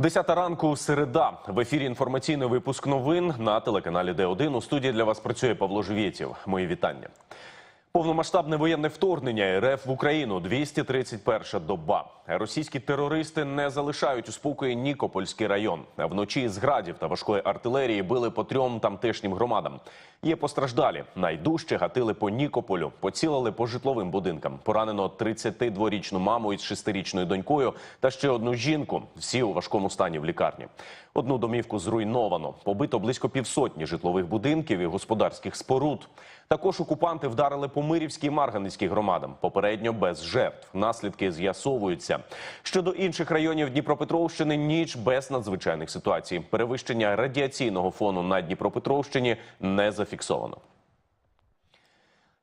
Десята ранку середа в ефірі інформаційний випуск новин на телеканалі Д1. У студії для вас працює Павло Живєтєв. Мої вітання. Повномасштабне воєнне вторгнення РФ в Україну 231 доба. Російські терористи не залишають у спокої Нікопольський район. Вночі з градів та важкої артилерії били по трьом тамтешнім громадам. Є постраждалі. Найдужче гатили по Нікополю, поцілили по житловим будинкам. Поранено 32-річну маму із 6-річною донькою та ще одну жінку. Всі у важкому стані в лікарні. Одну домівку зруйновано. Побито близько півсотні житлових будинків і господарських споруд. Також окупанти вдарили по Мирівській і Марганецькій громадам. Попередньо без жертв. Наслідки з'ясовуються. Щодо інших районів Дніпропетровщини, ніч без надзвичайних ситуацій. Перевищення радіаційного фону на Дніпропетровщині не зафіксовано.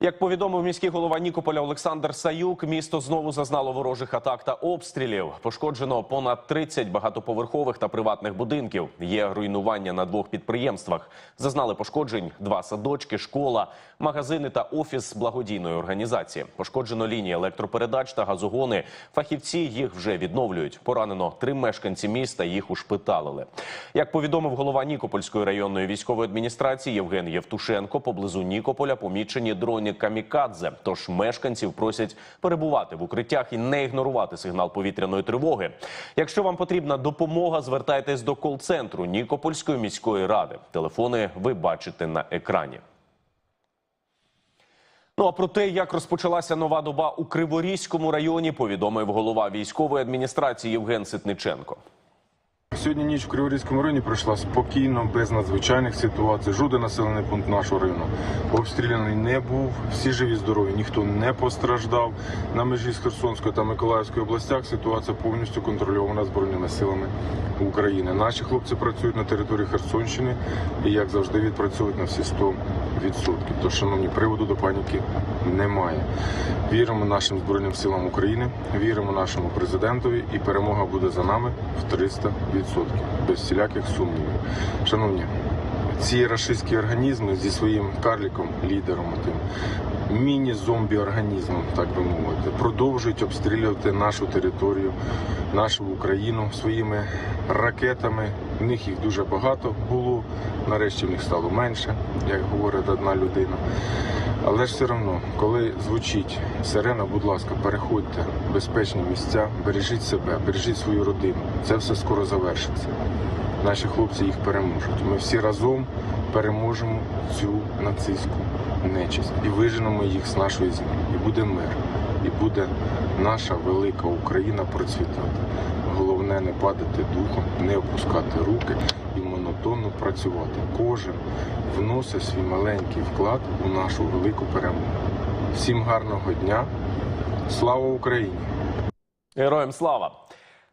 Як повідомив міський голова Нікополя Олександр Саюк, місто знову зазнало ворожих атак та обстрілів. Пошкоджено понад 30 багатоповерхових та приватних будинків. Є руйнування на двох підприємствах. Зазнали пошкоджень два садочки, школа, магазини та офіс благодійної організації. Пошкоджено лінії електропередач та газогони. Фахівці їх вже відновлюють. Поранено три мешканці міста. Їх ушпиталили. Як повідомив голова Нікопольської районної військової адміністрації Євген Євтушенко, поблизу Нікополя помічені дроні камікадзе. Тож мешканців просять перебувати в укриттях і не ігнорувати сигнал повітряної тривоги. Якщо вам потрібна допомога, звертайтесь до кол-центру Нікопольської міської ради. Телефони ви бачите на екрані. Ну а про те, як розпочалася нова доба у Криворізькому районі, повідомив голова військової адміністрації Євген Ситниченко. Сьогодні ніч в Криворізькому районі пройшла спокійно, без надзвичайних ситуацій. Жоден населений пункт нашого району обстріляний не був. Всі живі, здорові, ніхто не постраждав. На межі з Херсонської та Миколаївської областях ситуація повністю контрольована збройними силами України. Наші хлопці працюють на території Херсонщини і, як завжди, відпрацьовують на всі 100%. Тож, шановні, приводу до паніки немає. Віримо нашим збройним силам України, віримо нашому президентові, і перемога буде за нами в 300%, без всіляких сумнівів. Шановні, ці рашистські організми зі своїм карліком, лідером, тим міні-зомбі-організмом, так би мовити, продовжують обстрілювати нашу територію, нашу Україну своїми ракетами. В них їх дуже багато було. Нарешті в них стало менше, як говорить одна людина. Але ж все одно, коли звучить сирена, будь ласка, переходьте в безпечні місця, бережіть себе, бережіть свою родину. Це все скоро завершиться. Наші хлопці їх переможуть. Ми всі разом переможемо цю нацистську нечисть і виженемо їх з нашої землі. І буде мир, і буде наша велика Україна процвітати. Головне не падати духом, не опускати руки і працювати. Кожен вносить свій маленький вклад у нашу велику перемогу. Всім гарного дня! Слава Україні! Героям слава!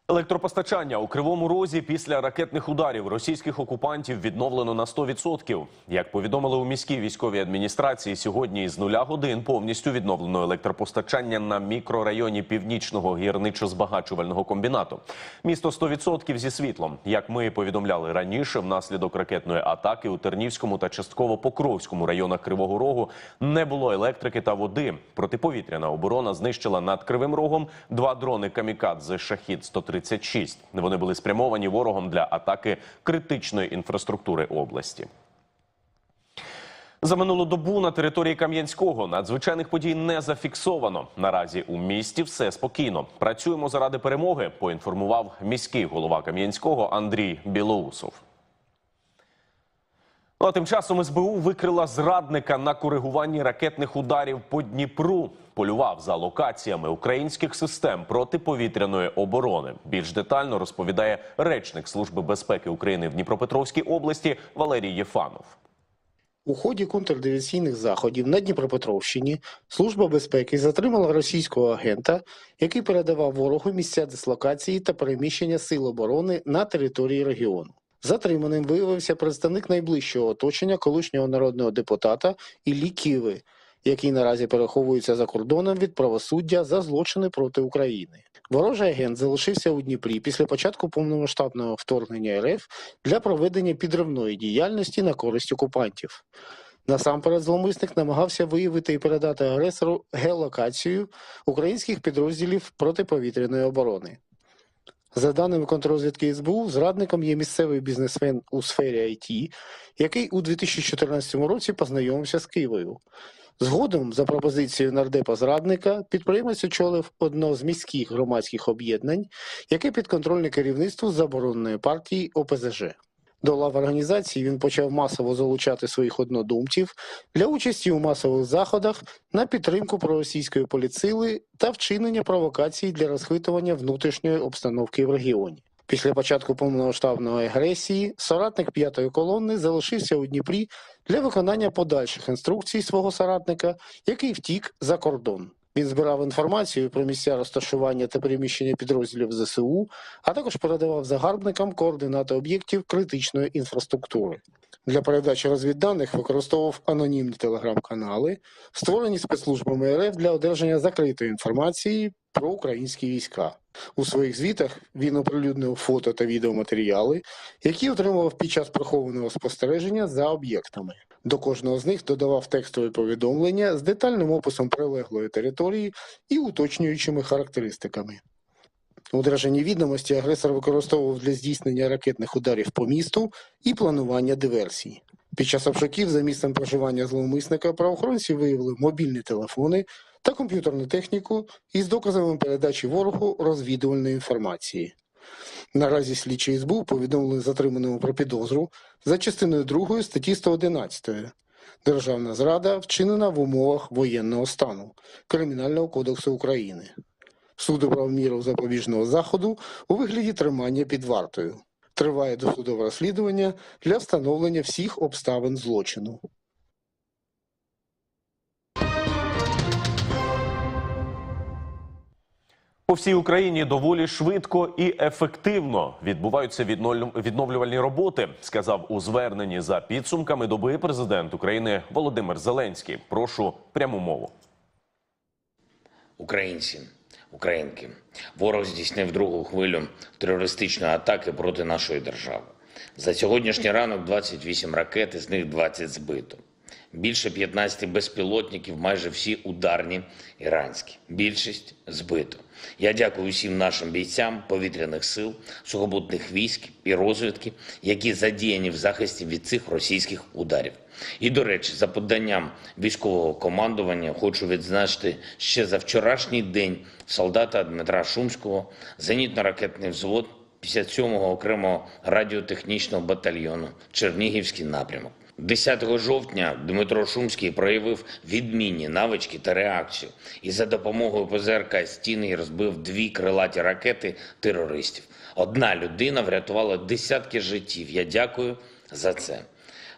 Електропостачання у кривому розі після ракетних ударів російських окупантів відновлено на 100%. Як повідомили у міській військовій адміністрації, сьогодні з нуля годин повністю відновлено електропостачання на мікрорайоні північного гірничо-збагачувального комбінату. Місто 100% зі світлом. Як ми повідомляли раніше, внаслідок ракетної атаки у Тернівському та частково Покровському районах Кривого Рогу не було електрики та води. Протиповітряна оборона знищила над Кривим Рогом два дрони камікадзе Шахід 136 Вони були спрямовані ворогом для атаки критичної інфраструктури області. За минулу добу на території Кам'янського надзвичайних подій не зафіксовано. Наразі у місті все спокійно. Працюємо заради перемоги. Поінформував міський голова Кам'янського Андрій Білоусов. Ну, а тим часом СБУ викрила зрадника на коригуванні ракетних ударів по Дніпру. Полював за локаціями українських систем протиповітряної оборони. Більш детально розповідає речник Служби безпеки України в Дніпропетровській області Валерій Єфанов. У ході контрдиверсійних заходів на Дніпропетровщині Служба безпеки затримала російського агента, який передавав ворогу місця дислокації та переміщення сил оборони на території регіону. Затриманим виявився представник найближчого оточення колишнього народного депутата Іллі Ківи, який наразі переховується за кордоном від правосуддя за злочини проти України. Ворожий агент залишився у Дніпрі після початку повномасштабного вторгнення РФ для проведення підривної діяльності на користь окупантів. Насамперед, зловмисник намагався виявити і передати агресору геолокацію українських підрозділів протиповітряної оборони. За даними контррозвідки СБУ, зрадником є місцевий бізнесмен у сфері IT, який у 2014 році познайомився з Києвою. Згодом, за пропозицією нардепа зрадника, підприємець очолив одно з міських громадських об'єднань, яке підконтрольне керівництву забороненої партії ОПЗЖ. До лав організації він почав масово залучати своїх однодумців для участі у масових заходах на підтримку проросійської поліцили та вчинення провокацій для розхитування внутрішньої обстановки в регіоні. Після початку повномасштабної агресії соратник п'ятої колони залишився у Дніпрі для виконання подальших інструкцій свого соратника, який втік за кордон. Він збирав інформацію про місця розташування та переміщення підрозділів ЗСУ, а також передавав загарбникам координати об'єктів критичної інфраструктури. Для передачі розвідданих використовував анонімні телеграм-канали, створені спецслужбами РФ для одержання закритої інформації про українські війська. У своїх звітах він оприлюднив фото та відеоматеріали, які отримував під час прихованого спостереження за об'єктами. До кожного з них додавав текстові повідомлення з детальним описом прилеглої території і уточнюючими характеристиками. Удержані відомості агресор використовував для здійснення ракетних ударів по місту і планування диверсій. Під час обшуків за місцем проживання зловмисника правоохоронці виявили мобільні телефони та комп'ютерну техніку із доказами передачі ворогу розвідувальної інформації. Наразі слідчі СБУ повідомили затриманому про підозру за частиною 2 статті 111 Державна зрада вчинена в умовах воєнного стану Кримінального кодексу України. Суд обрав міру запобіжного заходу у вигляді тримання під вартою. Триває досудове розслідування для встановлення всіх обставин злочину. По всій Україні доволі швидко і ефективно відбуваються відновлювальні роботи, сказав у зверненні за підсумками доби президент України Володимир Зеленський. Прошу пряму мову. Українці, українки, ворог здійснив другу хвилю терористичної атаки проти нашої держави. За сьогоднішній ранок 28 ракет, із них 20 збито. Більше 15 безпілотників, майже всі ударні іранські. Більшість збито. Я дякую усім нашим бійцям повітряних сил, сухопутних військ і розвідки, які задіяні в захисті від цих російських ударів. І до речі, за поданням військового командування хочу відзначити ще за вчорашній день солдата Дмитра Шумського, зенітно-ракетний взвод 57-го окремого радіотехнічного батальйону Чернігівський напрямок. 10 жовтня Дмитро Шумський проявив відмінні навички та реакцію і за допомогою ПЗРК стіни розбив дві крилаті ракети терористів. Одна людина врятувала десятки життів. Я дякую за це.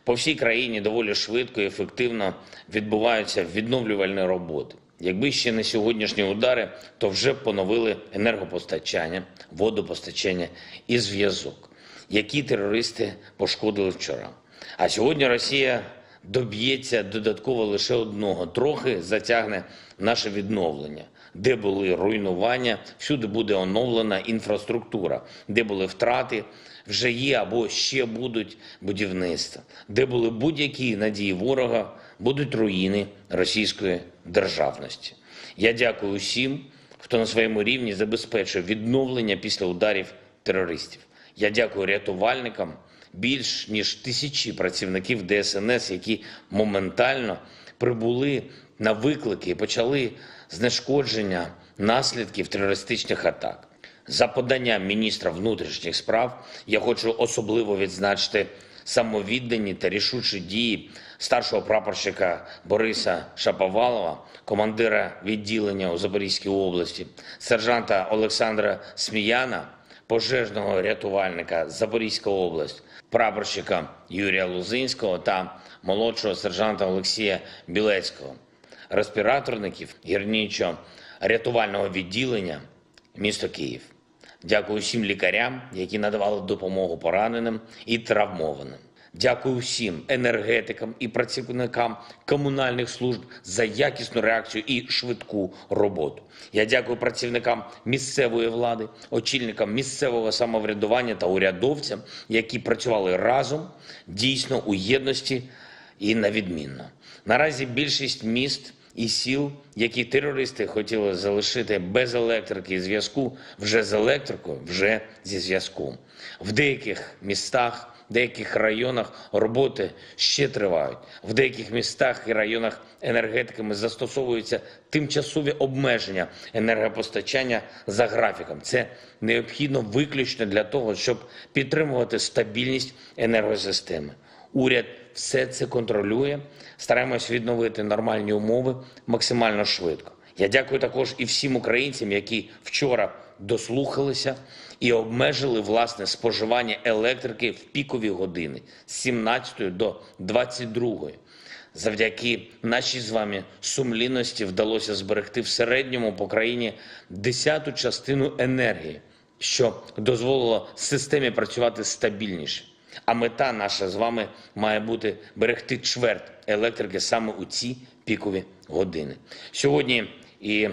По всій країні доволі швидко і ефективно відбуваються відновлювальні роботи. Якби ще не сьогоднішні удари, то вже б поновили енергопостачання, водопостачання і зв'язок, які терористи пошкодили вчора. А сьогодні Росія доб'ється додатково лише одного, трохи затягне наше відновлення. Де були руйнування, всюди буде оновлена інфраструктура, де були втрати, вже є або ще будуть будівництва, де були будь-які надії ворога, будуть руїни російської державності. Я дякую усім, хто на своєму рівні забезпечує відновлення після ударів терористів. Я дякую рятувальникам, більш ніж тисячі працівників ДСНС, які моментально прибули на виклики і почали знешкодження наслідків терористичних атак. За поданням міністра внутрішніх справ я хочу особливо відзначити самовіддані та рішучі дії старшого прапорщика Бориса Шаповалова, командира відділення у Запорізькій області, сержанта Олександра Сміяна, пожежного рятувальника Запорізька область, прапорщика Юрія Лузинського та молодшого сержанта Олексія Білецького, респіраторників гірнічо-рятувального відділення місто Київ. Дякую всім лікарям, які надавали допомогу пораненим і травмованим. Дякую всім енергетикам і працівникам комунальних служб за якісну реакцію і швидку роботу. Я дякую працівникам місцевої влади, очільникам місцевого самоврядування та урядовцям, які працювали разом, дійсно у єдності і на відмінно. Наразі більшість міст і сіл, які терористи хотіли залишити без електрики і зв'язку, вже з електрикою, вже зі зв'язком. В деяких містах, в деяких районах роботи ще тривають. В деяких містах і районах енергетиками застосовуються тимчасові обмеження енергопостачання за графіком. Це необхідно виключно для того, щоб підтримувати стабільність енергосистеми. Уряд все це контролює. Стараємось відновити нормальні умови максимально швидко. Я дякую також і всім українцям, які вчора дослухалися і обмежили власне споживання електрики в пікові години з 17 до 22. Завдяки нашій з вами сумлінності вдалося зберегти в середньому по країні десяту частину енергії, що дозволило системі працювати стабільніше. А мета наша з вами має бути берегти чверть електрики саме у ці пікові години. Сьогодні і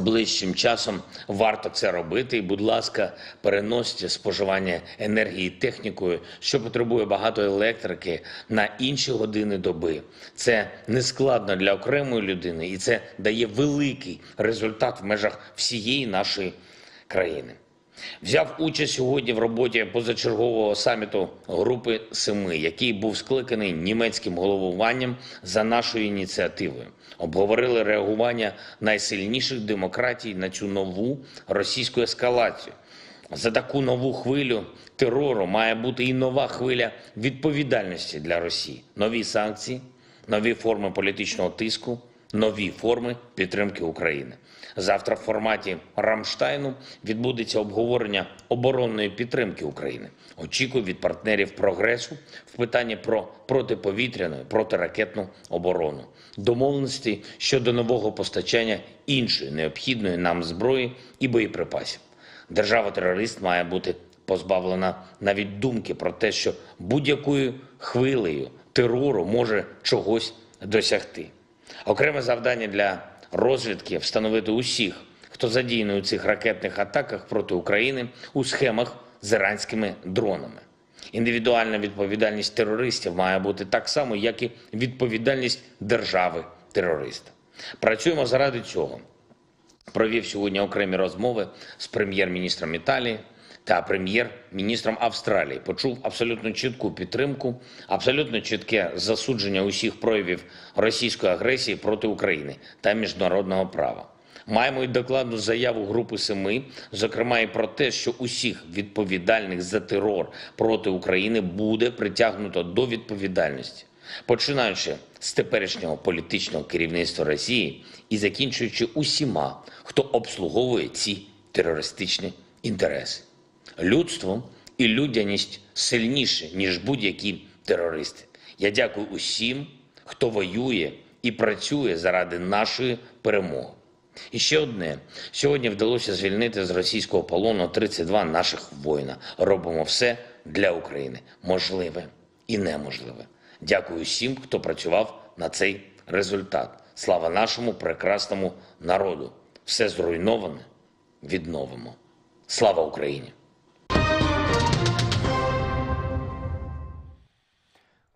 ближчим часом варто це робити. І, будь ласка, переносьте споживання енергії технікою, що потребує багато електрики на інші години доби. Це не складно для окремої людини, і це дає великий результат в межах всієї нашої країни. Взяв участь сьогодні в роботі позачергового саміту Групи Семи, який був скликаний німецьким головуванням за нашою ініціативою. Обговорили реагування найсильніших демократій на цю нову російську ескалацію. За таку нову хвилю терору має бути і нова хвиля відповідальності для Росії, нові санкції, нові форми політичного тиску, нові форми підтримки України. Завтра в форматі Рамштайну відбудеться обговорення оборонної підтримки України. Очікую від партнерів прогресу в питанні про протиповітряну, протиракетну оборону, домовленості щодо нового постачання іншої необхідної нам зброї і боєприпасів. Держава-терорист має бути позбавлена навіть думки про те, що будь-якою хвилею терору може чогось досягти. Окреме завдання для розвідки встановити усіх, хто задіяний у цих ракетних атаках проти України у схемах з іранськими дронами. Індивідуальна відповідальність терористів має бути так само, як і відповідальність держави-терориста. Працюємо заради цього провів сьогодні окремі розмови з прем'єр-міністром Італії та прем'єр-міністром Австралії. Почув абсолютно чітку підтримку, абсолютно чітке засудження усіх проявів російської агресії проти України та міжнародного права. Маємо й докладну заяву Групи Семи, зокрема і про те, що усіх відповідальних за терор проти України буде притягнуто до відповідальності, починаючи з теперішнього політичного керівництва Росії і закінчуючи усіма, хто обслуговує ці терористичні інтереси. Людство і людяність сильніше, ніж будь-які терористи. Я дякую усім, хто воює і працює заради нашої перемоги. І ще одне. Сьогодні вдалося звільнити з російського полону 32 наших воїна. Робимо все для України. Можливе і неможливе. Дякую всім, хто працював на цей результат. Слава нашому прекрасному народу. Все зруйноване відновимо. Слава Україні!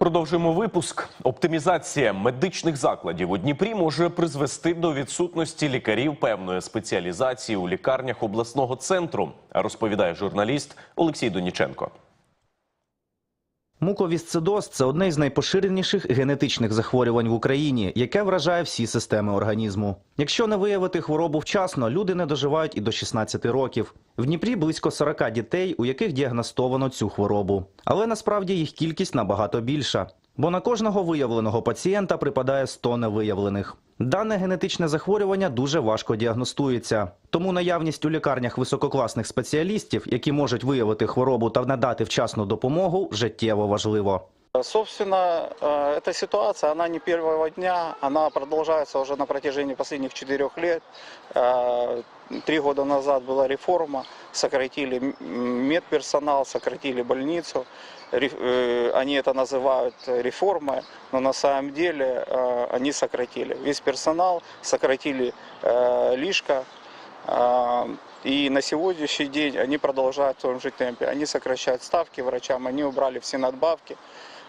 Продовжуємо випуск. Оптимізація медичних закладів у Дніпрі може призвести до відсутності лікарів певної спеціалізації у лікарнях обласного центру, розповідає журналіст Олексій Доніченко. Муковісцидоз – це одне із найпоширеніших генетичних захворювань в Україні, яке вражає всі системи організму. Якщо не виявити хворобу вчасно, люди не доживають і до 16 років. В Дніпрі близько 40 дітей, у яких діагностовано цю хворобу. Але насправді їх кількість набагато більша Бо на кожного виявленого пацієнта припадає 100 невиявлених. Дане генетичне захворювання дуже важко діагностується. Тому наявність у лікарнях висококласних спеціалістів, які можуть виявити хворобу та надати вчасну допомогу, життєво важливо. Собственно, э, эта ситуация, она не первого дня, она продолжается уже на протяжении последних четырех лет. Э, Три года назад была реформа, Сократили медперсонал, сократили больницу. Э, Они это называют реформой, но на самом деле э, они сократили весь персонал, сократили э, лишка. И на сегодняшний день они продолжают в том же темпе. Они сокращают ставки врачам, они убрали все надбавки.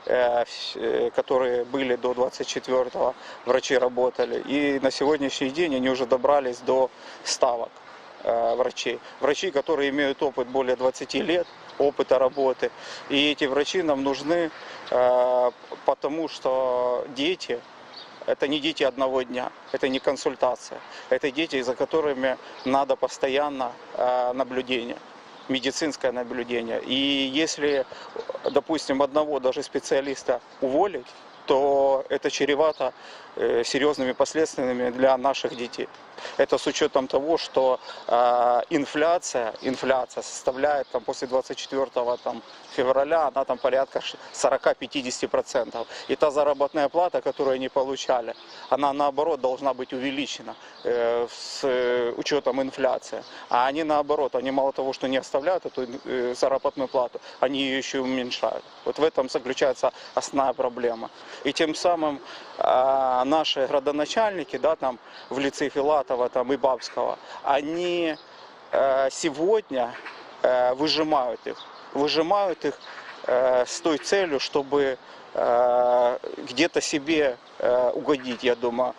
э, э, которые были до 24-го, врачи работали. И на сегодняшний день они уже добрались до ставок э, врачей. Врачи, которые имеют опыт более 20 лет, опыта работы. И эти врачи нам нужны, э, потому что дети, это не дети одного дня, это не консультация. Это дети, за которыми надо постоянно э, наблюдение, медицинское наблюдение. И если, допустим, одного даже специалиста уволить, то это чревато серьезными последствиями для наших детей. Это с учетом того, что э, инфляция, инфляция составляет там, после 24 там, февраля, она там порядка ш- 40-50%. И та заработная плата, которую они получали, она наоборот должна быть увеличена э, с э, учетом инфляции. А они наоборот, они мало того, что не оставляют эту э, заработную плату, они ее еще и уменьшают. Вот в этом заключается основная проблема. И тем самым а, наши градоначальники, да, там в лице Филатова там, и Бабского, они э, сегодня э, выжимают их, выжимают их э, с той целью, чтобы э, где-то себе э, угодить, я думаю.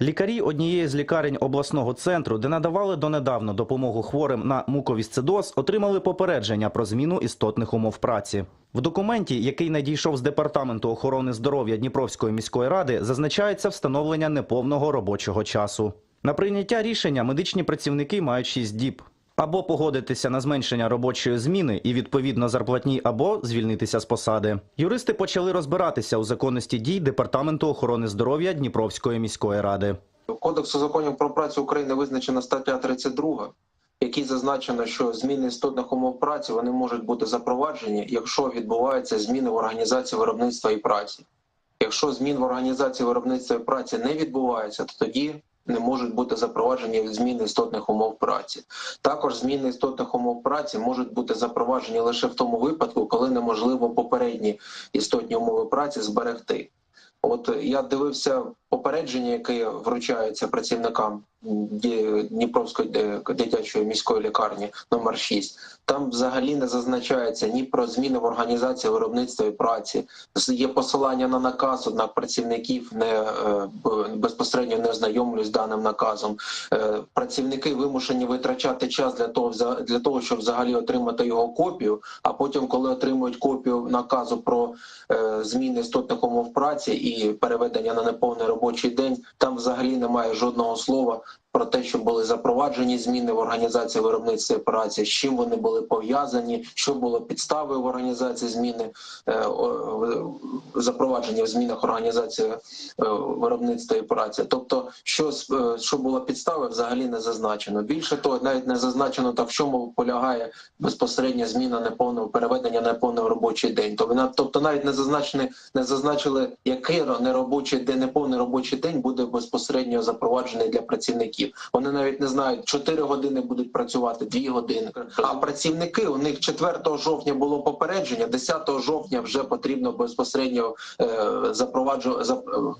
Лікарі однієї з лікарень обласного центру, де надавали донедавна допомогу хворим на муковісцидоз, отримали попередження про зміну істотних умов праці. В документі, який надійшов з департаменту охорони здоров'я Дніпровської міської ради, зазначається встановлення неповного робочого часу. На прийняття рішення медичні працівники мають 6 діб. Або погодитися на зменшення робочої зміни і відповідно зарплатні, або звільнитися з посади. Юристи почали розбиратися у законності дій департаменту охорони здоров'я Дніпровської міської ради. Кодексу законів про працю України визначена стаття 32, в якій зазначено, що зміни істотних умов праці вони можуть бути запроваджені, якщо відбуваються зміни в організації виробництва і праці. Якщо змін в організації виробництва і праці не відбувається, то тоді не можуть бути запроваджені зміни істотних умов праці. Також зміни істотних умов праці можуть бути запроваджені лише в тому випадку, коли неможливо попередні істотні умови праці зберегти. От я дивився попередження, яке вручається працівникам Дніпровської дитячої міської лікарні номер 6. Там взагалі не зазначається ні про зміни в організації виробництва і праці. Є посилання на наказ, однак працівників не е, безпосередньо не ознайомлюсь з даним наказом. Е, Працівники вимушені витрачати час для того, для того, щоб взагалі отримати його копію. А потім, коли отримують копію наказу про е, зміни істотних умов праці і переведення на неповний робочий день, там взагалі немає жодного слова про те, що були запроваджені зміни в організації виробництва і праці, з чим вони були пов'язані, що було підставою в організації зміни е, запровадження в змінах організації е, виробництва і праці. Тобто, що е, що було підставою, взагалі не зазначено. Більше того, навіть не зазначено так, в чому полягає безпосередня зміна неповного переведення на неповний робочий день. Тобто, на- навіть не зазначені, не зазначили, який ро- неробочий день, неповний робочий день буде безпосередньо запроваджений для працівників. Вони навіть не знають, 4 години будуть працювати, 2 години. А працівники у них 4 жовтня було попередження, 10 жовтня вже потрібно безпосередньо е, запроваджу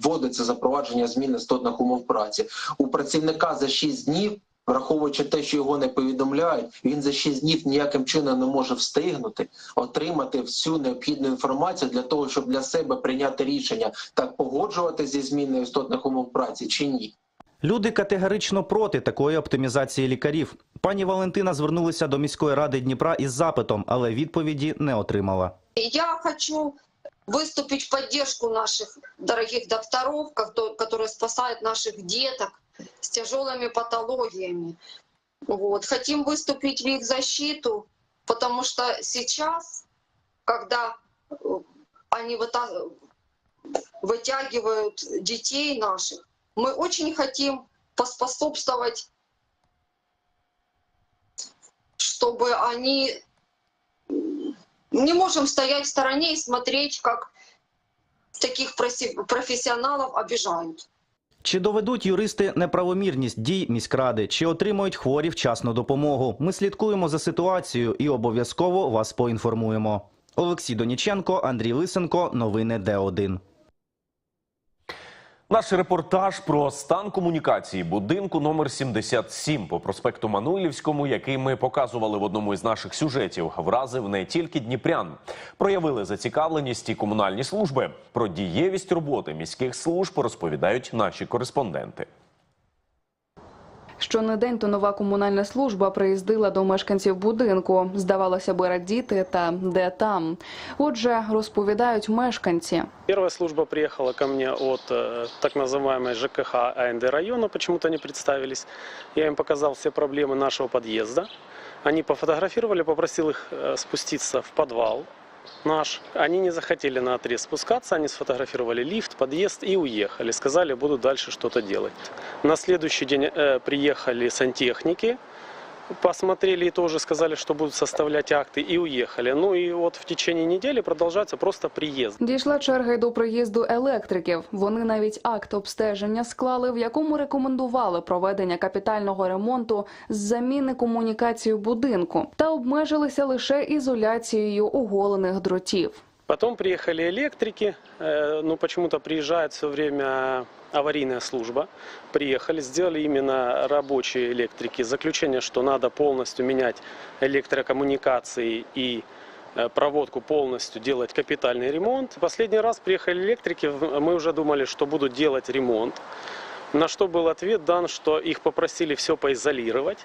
вводиться запровадження змін істотних умов праці. У працівника за 6 днів. Враховуючи те, що його не повідомляють, він за 6 днів ніяким чином не може встигнути отримати всю необхідну інформацію для того, щоб для себе прийняти рішення так погоджувати зі зміною істотних умов праці чи ні. Люди категорично проти такої оптимізації лікарів. Пані Валентина звернулася до міської ради Дніпра із запитом, але відповіді не отримала. Я хочу выступить в поддержку наших дорогих докторов, кото- которые спасают наших деток с тяжелыми патологиями. Вот. Хотим выступить в их защиту, потому что сейчас, когда э, они выта- вытягивают детей наших, мы очень хотим поспособствовать, чтобы они не можем стоять в стороне и смотреть, как таких профессионалов обижают. Чи доведуть юристи неправомірність дій міськради, чи отримують хворі вчасну допомогу? Ми слідкуємо за ситуацією і обов'язково вас поінформуємо. Олексій Доніченко, Андрій Лисенко, новини Д1. Наш репортаж про стан комунікації будинку номер 77 по проспекту Мануїлівському, який ми показували в одному із наших сюжетів, вразив не тільки дніпрян. Проявили зацікавленість і комунальні служби. Про дієвість роботи міських служб розповідають наші кореспонденти. Щонедень то нова комунальна служба приїздила до мешканців будинку. Здавалося би, радіти та де там. Отже, розповідають мешканці. Первая служба приехала ко мне от э, так называемой ЖКХ АНД района, почему-то не представились. Я им показал все проблемы нашего подъезда. Они пофотографировали, попросил их э, спуститься в подвал наш. Они не захотели на отрез спускаться, они сфотографировали лифт, подъезд и уехали. Сказали, будут дальше что-то делать. На следующий день э, приехали сантехники, посмотрели и тоже сказали, что будут составлять акты и уехали. Ну и вот в течение недели продолжается просто приезд. Дійшла черга й до приїзду електриків. Вони навіть акт обстеження склали, в якому рекомендували проведення капітального ремонту з заміни комунікації будинку та обмежилися лише ізоляцією оголених дротів. Потом приехали электрики, э, ну почему-то приезжает все время аварийная служба. Приехали, сделали именно рабочие электрики. Заключение, что надо полностью менять электрокоммуникации и э, проводку полностью делать капитальный ремонт. Последний раз приехали электрики, мы уже думали, что будут делать ремонт. На что был ответ дан, что их попросили все поизолировать.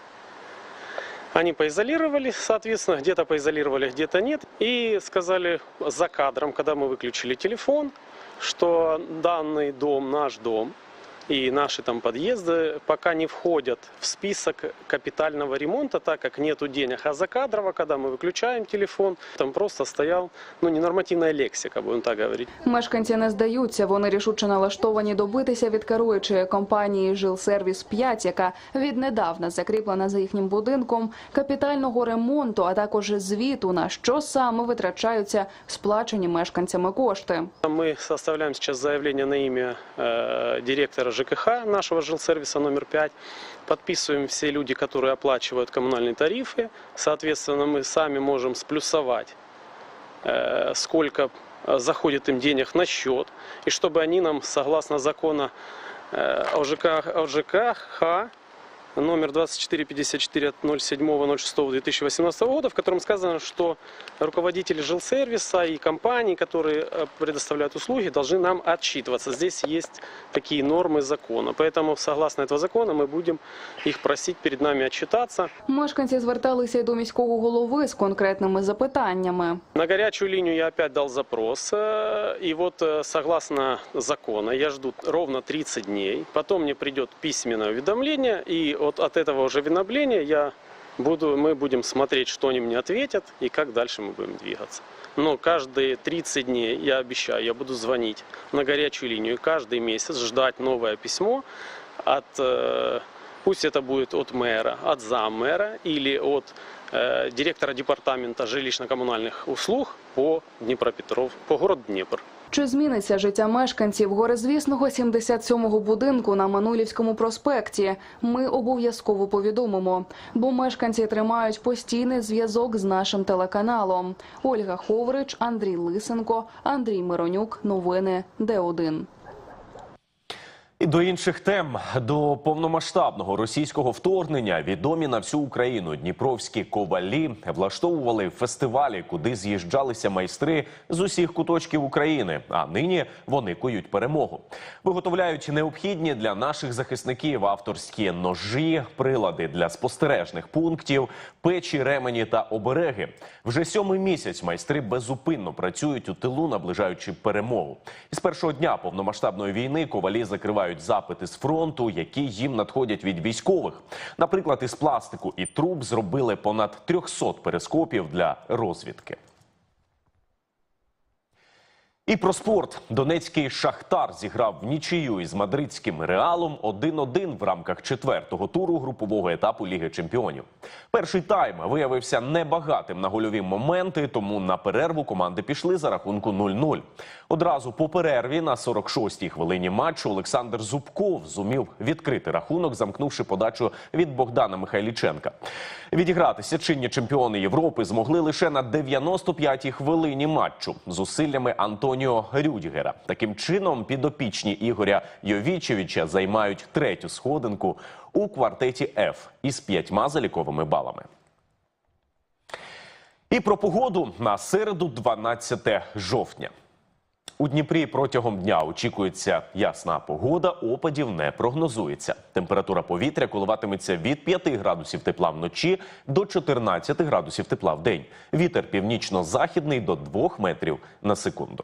Они поизолировали, соответственно, где-то поизолировали, где-то нет. И сказали за кадром, когда мы выключили телефон, что данный дом, наш дом и наши там подъезды пока не входят в список капитального ремонта, так как нету денег. А за кадрово, когда мы выключаем телефон, там просто стоял, ну, ненормативная лексика, будем так говорить. Мешканці не здаються. Вони рішуче налаштовані добитися від керуючої компанії Жилсервіс 5 яка віднедавна закріплена за їхнім будинком капітального ремонту, а також звіту на що саме витрачаються сплачені мешканцями кошти. Мы составляем сейчас заявление на имя э, директора ЖКХ нашего жилсервиса номер 5. Подписываем все люди, которые оплачивают коммунальные тарифы. Соответственно, мы сами можем сплюсовать, э, сколько э, заходит им денег на счет. И чтобы они нам, согласно закона э, ОЖК, ОЖКХ, номер 2454 от 07.06.2018 года, в котором сказано, что руководители жилсервиса и компаний, которые э, предоставляют услуги, должны нам отчитываться. Здесь есть такие нормы закона. Поэтому, согласно этого закона, мы будем их просить перед нами отчитаться. Мешканці зверталися й до міського голови з конкретними запитаннями. На горячую линию я опять дал запрос. э, И вот э, согласно закона я жду ровно 30 дней. Потом мне придет письменное уведомление. И вот от этого уже уведомления я буду, мы будем смотреть, что они мне ответят и как дальше мы будем двигаться. Но каждые 30 дней, я обещаю, я буду звонить на горячую линию. и Каждый месяц ждать новое письмо от, э, пусть это будет от мэра, от заммэра или от э, директора департамента жилищно-коммунальных услуг по Днепропетров, по город Днепр. Чи зміниться життя мешканців горизвісного 77-го будинку на Манулівському проспекті? Ми обов'язково повідомимо, бо мешканці тримають постійний зв'язок з нашим телеканалом. Ольга Ховрич, Андрій Лисенко, Андрій Миронюк. Новини Д1. І до інших тем до повномасштабного російського вторгнення відомі на всю Україну дніпровські ковалі влаштовували фестивалі, куди з'їжджалися майстри з усіх куточків України. А нині вони кують перемогу. Виготовляють необхідні для наших захисників авторські ножі, прилади для спостережних пунктів, печі, ремені та обереги. Вже сьомий місяць майстри безупинно працюють у тилу, наближаючи перемогу. І з першого дня повномасштабної війни ковалі закривають запити з фронту, які їм надходять від військових. Наприклад, із пластику і труб зробили понад 300 перископів для розвідки. І про спорт донецький шахтар зіграв в нічию із мадридським реалом 1-1 в рамках четвертого туру групового етапу Ліги Чемпіонів. Перший тайм виявився небагатим на гольові моменти, тому на перерву команди пішли за рахунку 0-0. Одразу по перерві на 46-й хвилині матчу Олександр Зубков зумів відкрити рахунок, замкнувши подачу від Богдана Михайліченка. Відігратися чинні чемпіони Європи змогли лише на 95-й хвилині матчу зусиллями Антоні. Антоніо Рюдігера. Таким чином, підопічні Ігоря Йовічевича займають третю сходинку у квартеті F із п'ятьма заліковими балами. І про погоду на середу, 12 жовтня. У Дніпрі протягом дня очікується ясна погода, опадів не прогнозується. Температура повітря коливатиметься від 5 градусів тепла вночі до 14 градусів тепла в день. Вітер північно-західний до 2 метрів на секунду.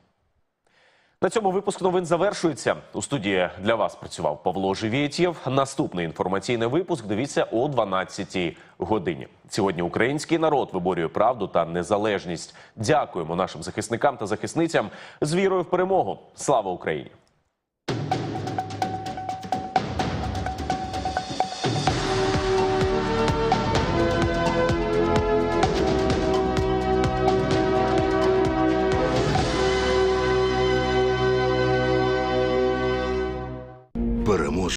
На цьому випуск новин завершується. У студії для вас працював Павло Живєтєв. Наступний інформаційний випуск дивіться о 12 годині. Сьогодні український народ виборює правду та незалежність. Дякуємо нашим захисникам та захисницям з вірою в перемогу. Слава Україні!